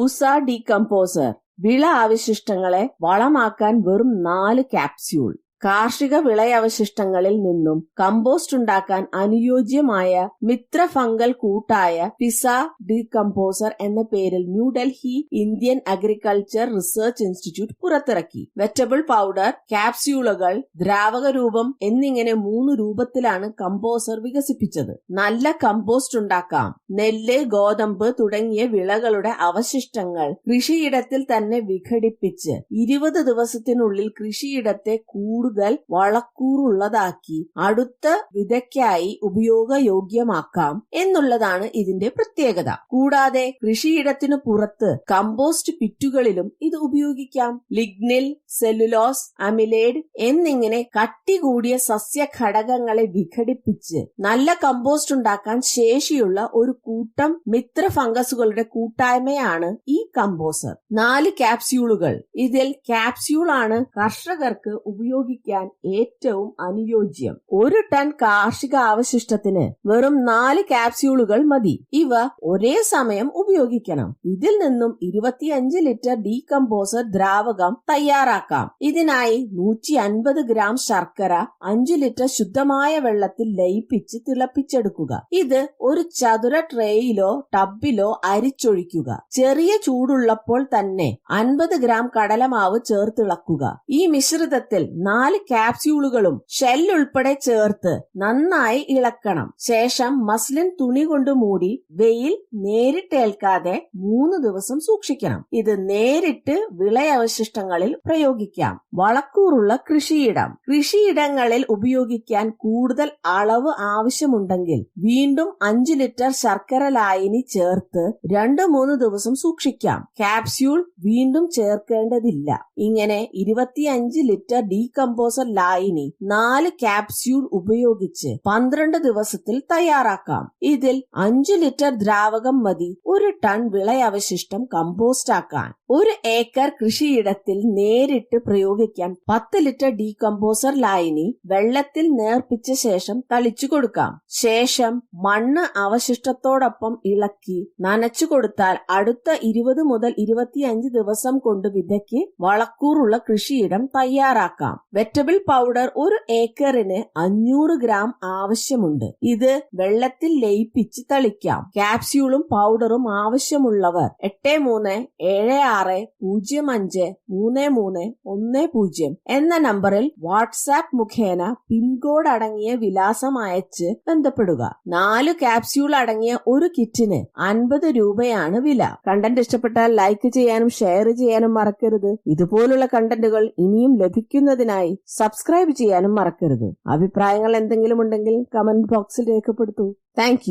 Pusa decomposer വിള അവശിഷ്ടങ്ങളെ വളമാക്കാൻ വെറും നാല് ക്യാപ്സ്യൂൾ കാർഷിക വിളയവശിഷ്ടങ്ങളിൽ നിന്നും കമ്പോസ്റ്റ് ഉണ്ടാക്കാൻ അനുയോജ്യമായ മിത്ര ഫംഗൽ കൂട്ടായ പിസ ഡീകമ്പോസർ എന്ന പേരിൽ New Delhi Indian agriculture research institute പുറത്തിറക്കി. വെറ്റബിൾ പൗഡർ ക്യാപ്സ്യൂളുകൾ ദ്രാവക രൂപം എന്നിങ്ങനെ മൂന്ന് രൂപത്തിലാണ് കമ്പോസർ വികസിപ്പിച്ചത്. നല്ല കമ്പോസ്റ്റ് ഉണ്ടാക്കാം. നെല്ല് ഗോതമ്പ് തുടങ്ങിയ വിളകളുടെ അവശിഷ്ടങ്ങൾ കൃഷിയിടത്തിൽ തന്നെ വിഘടിപ്പിച്ച് ഇരുപത് ദിവസത്തിനുള്ളിൽ കൃഷിയിടത്തെ കൂടുതൽ വളക്കൂറുള്ളതാക്കി അടുത്ത വിതയ്ക്കായി ഉപയോഗയോഗ്യമാക്കാം എന്നുള്ളതാണ് ഇതിന്റെ പ്രത്യേകത. കൂടാതെ കൃഷിയിടത്തിനു പുറത്ത് കമ്പോസ്റ്റ് പിറ്റുകളിലും ഇത് ഉപയോഗിക്കാം. ലിഗ്നിൽ സെല്ലുലോസ് അമിലേഡ് എന്നിങ്ങനെ കട്ടി കൂടിയ സസ്യഘടകങ്ങളെ വിഘടിപ്പിച്ച് നല്ല കമ്പോസ്റ്റ് ഉണ്ടാക്കാൻ ശേഷിയുള്ള ഒരു കൂട്ടം മിത്ര ഫംഗസുകളുടെ കൂട്ടായ്മയാണ് ഈ കമ്പോസർ. നാല് ക്യാപ്സ്യൂളുകൾ. ഇതിൽ ക്യാപ്സ്യൂൾ ആണ് കർഷകർക്ക് ഉപയോഗിക്കാൻ ഏറ്റവും അനുയോജ്യം. ഒരു ടൺ കാർഷിക അവശിഷ്ടത്തിന് വെറും നാല് കാപ്സ്യൂളുകൾ മതി. ഇവ ഒരേ സമയം ഉപയോഗിക്കണം. ഇതിൽ നിന്നും ഇരുപത്തിയഞ്ച് ലിറ്റർ ഡീകമ്പോസർ ദ്രാവകം തയ്യാറാക്കാം. ഇതിനായി നൂറ്റി അൻപത് ഗ്രാം ശർക്കര അഞ്ചു ലിറ്റർ ശുദ്ധമായ വെള്ളത്തിൽ ലയിപ്പിച്ച് തിളപ്പിച്ചെടുക്കുക. ഇത് ഒരു ചതുര ട്രേയിലോ ടബിലോ അരിച്ചൊഴിക്കുക. ചെറിയ ചൂടുള്ളപ്പോൾ തന്നെ അൻപത് ഗ്രാം കടലമാവ് ചേർത്തിളക്കുക. ഈ മിശ്രിതത്തിൽ നാല് ക്യാപ്സ്യൂളുകളും ഷെൽ ഉൾപ്പെടെ ചേർത്ത് നന്നായി ഇളക്കണം. ശേഷം മസ്ലിൻ തുണി കൊണ്ട് മൂടി വെയിൽ നേരിട്ടേൽക്കാതെ മൂന്ന് ദിവസം സൂക്ഷിക്കണം. ഇത് നേരിട്ട് വിളയവശിഷ്ടങ്ങളിൽ പ്രയോഗിക്കാം. വളക്കൂറുള്ള കൃഷിയിടം. കൃഷിയിടങ്ങളിൽ ഉപയോഗിക്കാൻ കൂടുതൽ അളവ് ആവശ്യമുണ്ടെങ്കിൽ വീണ്ടും അഞ്ചു ലിറ്റർ ശർക്കര ലായനി ചേർത്ത് രണ്ട് മൂന്ന് ദിവസം സൂക്ഷിക്കാം. ക്യാപ്സ്യൂൾ വീണ്ടും ചേർക്കേണ്ടതില്ല. ഇങ്ങനെ ഇരുപത്തിയഞ്ച് ലിറ്റർ ഡീകമ്പോസർ ലായിനി നാല് ക്യാപ്സ്യൂൾ ഉപയോഗിച്ച് പന്ത്രണ്ട് ദിവസത്തിൽ തയ്യാറാക്കാം. ഇതിൽ അഞ്ചു ലിറ്റർ ദ്രാവകം മതി. ഒരു ടൺ വിളയവശിഷ്ടം കമ്പോസ്റ്റ് ആക്കാൻ. ഒരു ഏക്കർ കൃഷിയിടത്തിൽ നേരിട്ട് പ്രയോഗിക്കാൻ പത്ത് ലിറ്റർ ഡീകമ്പോസർ ലായനി വെള്ളത്തിൽ നേർപ്പിച്ച ശേഷം തളിച്ചു കൊടുക്കാം. ശേഷം മണ്ണ് അവശിഷ്ടത്തോടൊപ്പം ഇളക്കി നനച്ചു കൊടുത്താൽ അടുത്ത ഇരുപത് മുതൽ ഇരുപത്തിയഞ്ച് ദിവസം കൊണ്ട് വിതയ്ക്ക് വളക്കൂറുള്ള കൃഷിയിടം തയ്യാറാക്കാം. വെറ്റബിൾ പൗഡർ ഒരു ഏക്കറിന് അഞ്ഞൂറ് ഗ്രാം ആവശ്യമുണ്ട്. ഇത് വെള്ളത്തിൽ ലയിപ്പിച്ച് തളിക്കാം. കാപ്സ്യൂളും പൗഡറും ആവശ്യമുള്ളവർ എട്ട് മൂന്ന് ഏഴ് ആറ് പൂജ്യം അഞ്ച് മൂന്ന് മൂന്ന് ഒന്ന് പൂജ്യം എന്ന നമ്പറിൽ വാട്സാപ്പ് മുഖേന പിൻകോഡ് അടങ്ങിയ വിലാസം അയച്ച് ബന്ധപ്പെടുക. നാല് ക്യാപ്സ്യൂൾ അടങ്ങിയ ഒരു കിറ്റിന് അൻപത് രൂപയാണ് വില. കണ്ടന്റ് ഇഷ്ടപ്പെട്ടാൽ ലൈക്ക് ചെയ്യാനും ഷെയർ ചെയ്യാനും മറക്കരുത്. ഇതുപോലുള്ള കണ്ടന്റുകൾ ഇനിയും ലഭിക്കുന്നതിനായി സബ്സ്ക്രൈബ് ചെയ്യാനും മറക്കരുത്. അഭിപ്രായങ്ങൾ എന്തെങ്കിലും ഉണ്ടെങ്കിൽ കമന്റ് ബോക്സിൽ രേഖപ്പെടുത്തൂ. താങ്ക്